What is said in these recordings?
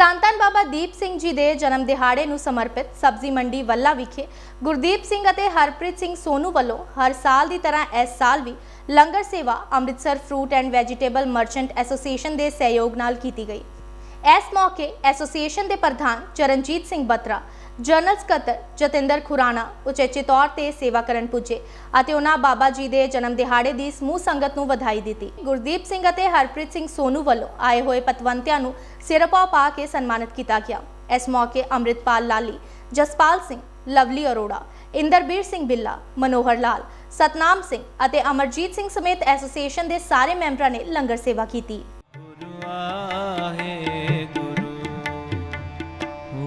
ਧੰਨ ਧੰਨ ਬਾਬਾ ਦੀਪ ਸਿੰਘ ਜੀ ਦੇ ਜਨਮ ਦਿਹਾੜੇ ਨੂੰ ਸਮਰਪਿਤ ਸਬਜ਼ੀ ਮੰਡੀ ਵੱਲਾ ਵਿਖੇ ਗੁਰਦੀਪ ਸਿੰਘ ਅਤੇ ਹਰਪ੍ਰੀਤ ਸਿੰਘ ਸੋਨੂ ਵੱਲੋਂ ਹਰ ਸਾਲ ਦੀ ਤਰ੍ਹਾਂ ਇਸ ਸਾਲ ਵੀ ਲੰਗਰ ਸੇਵਾ Amritsar fruit and vegetable merchant association ਦੇ ਸਹਿਯੋਗ ਨਾਲ ਕੀਤੀ ਗਈ। ਇਸ ਮੌਕੇ ਐਸੋਸੀਏਸ਼ਨ ਦੇ ਪ੍ਰਧਾਨ ਚਰਨਜੀਤ ਸਿੰਘ ਬਤਰਾ ਜਨਰਲ ਸਕੱਤਰ ਜਤਿੰਦਰ ਖੁਰਾਣਾ ਉਚੇਚੇ ਤੌਰ ਤੇ ਸੇਵਾ ਕਰਨ ਪੁੱਜੇ ਅਤੇ ਉਹਨਾਂ ਬਾਬਾ ਜੀ ਦੇ ਜਨਮ ਦਿਹਾੜੇ ਦੀ ਸਮੂਹ ਸੰਗਤ ਨੂੰ ਵਧਾਈ ਦਿੱਤੀ। ਗੁਰਦੀਪ ਸਿੰਘ ਅਤੇ ਹਰਪ੍ਰੀਤ ਸਿੰਘ ਸੋਨੂ ਵੱਲੋਂ ਆਏ ਹੋਏ ਪਤਵੰਤਿਆਂ ਨੂੰ ਸਿਰਪਾ ਪਾ ਕੇ ਸਨਮਾਨਿਤ ਕੀਤਾ ਗਿਆ। ਇਸ ਮੌਕੇ ਅੰਮ੍ਰਿਤਪਾਲ ਲਾਲੀ, ਜਸਪਾਲ ਸਿੰਘ, ਲਵਲੀ ਅਰੋੜਾ, ਇੰਦਰਬੀਰ ਸਿੰਘ ਬਿੱਲਾ, ਮਨੋਹਰ ਲਾਲ, ਸਤਨਾਮ ਸਿੰਘ ਅਤੇ ਅਮਰਜੀਤ ਸਿੰਘ ਸਮੇਤ ਐਸੋਸੀਏਸ਼ਨ ਦੇ ਸਾਰੇ ਮੈਂਬਰਾਂ ਨੇ ਲੰਗਰ ਸੇਵਾ ਕੀਤੀ।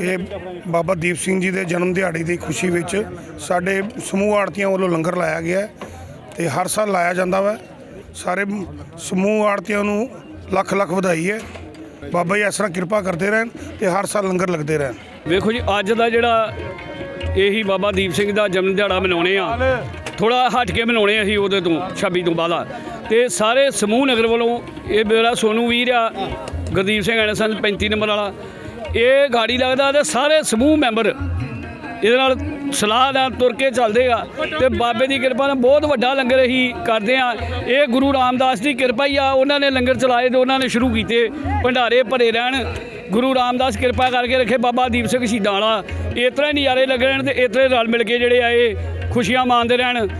ਇਹ ਬਾਬਾ ਦੀਪ ਸਿੰਘ ਜੀ ਦੇ ਜਨਮ ਦਿਹਾੜੀ ਦੀ ਖੁਸ਼ੀ ਵਿੱਚ ਸਾਡੇ ਸਮੂਹ ਆੜਤੀਆਂ ਵੱਲੋਂ ਲੰਗਰ ਲਾਇਆ ਗਿਆ ਹੈ ਤੇ ਹਰ ਸਾਲ ਲਾਇਆ ਜਾਂਦਾ ਵਾ। ਸਾਰੇ ਸਮੂਹ ਆੜਤੀਆਂ ਨੂੰ ਲੱਖ ਲੱਖ ਵਧਾਈ ਹੈ। ਬਾਬਾ ਜੀ ਇਸ ਤਰ੍ਹਾਂ ਕਿਰਪਾ ਕਰਦੇ ਰਹਿਣ ਤੇ ਹਰ ਸਾਲ ਲੰਗਰ ਲੱਗਦੇ ਰਹਿਣ। ਵੇਖੋ ਜੀ, ਅੱਜ ਦਾ ਜਿਹੜਾ ਇਹੀ ਬਾਬਾ ਦੀਪ ਸਿੰਘ ਦਾ ਜਨਮ ਦਿਹਾੜਾ ਮਨਾਉਣੇ ਆ ਥੋੜਾ ਹਟ ਕੇ ਮਨਾਉਣੇ ਅਸੀਂ ਉਹਦੇ ਤੋਂ 26 ਤੋਂ ਬਾਅਦ ਆ। ਤੇ ਸਾਰੇ ਸਮੂਹ ਨਗਰ ਵੱਲੋਂ ਇਹ ਮੇਰਾ ਸੋਨੂ ਵੀਰ ਆ, ਗੁਰਦੀਪ ਸਿੰਘ ਐਨਸਨ 35 ਨੰਬਰ ਵਾਲਾ ਇਹ ਗਾੜੀ ਲੱਗਦਾ ਤੇ ਸਾਰੇ ਸਮੂਹ ਮੈਂਬਰ ਇਹਦੇ ਨਾਲ ਸਲਾਹ ਨਾਲ ਤੁਰ ਕੇ ਚੱਲਦੇ ਆ ਤੇ ਬਾਬੇ ਦੀ ਕਿਰਪਾ ਨਾਲ ਬਹੁਤ ਵੱਡਾ ਲੰਗਰ ਅਸੀਂ ਕਰਦੇ ਆ। ਇਹ ਗੁਰੂ ਰਾਮਦਾਸ ਦੀ ਕਿਰਪਾ ਹੀ ਆ। ਉਹਨਾਂ ਨੇ ਲੰਗਰ ਚਲਾਏ ਤੇ ਉਹਨਾਂ ਨੇ ਸ਼ੁਰੂ ਕੀਤੇ। ਭੰਡਾਰੇ ਭਰੇ ਰਹਿਣ। ਗੁਰੂ ਰਾਮਦਾਸ ਕਿਰਪਾ ਕਰਕੇ ਰੱਖੇ ਬਾਬਾ ਦੀਪ ਸਿੰਘ ਸ਼ਹੀਦਾਂ ਵਾਲਾ। ਇਸ ਤਰ੍ਹਾਂ ਹੀ ਨਜ਼ਾਰੇ ਲੱਗ ਰਹਿਣ ਤੇ ਇਸ ਰਲ ਮਿਲ ਕੇ ਜਿਹੜੇ ਆ ਇਹ ਖੁਸ਼ੀਆਂ ਮਾਣਦੇ ਰਹਿਣ।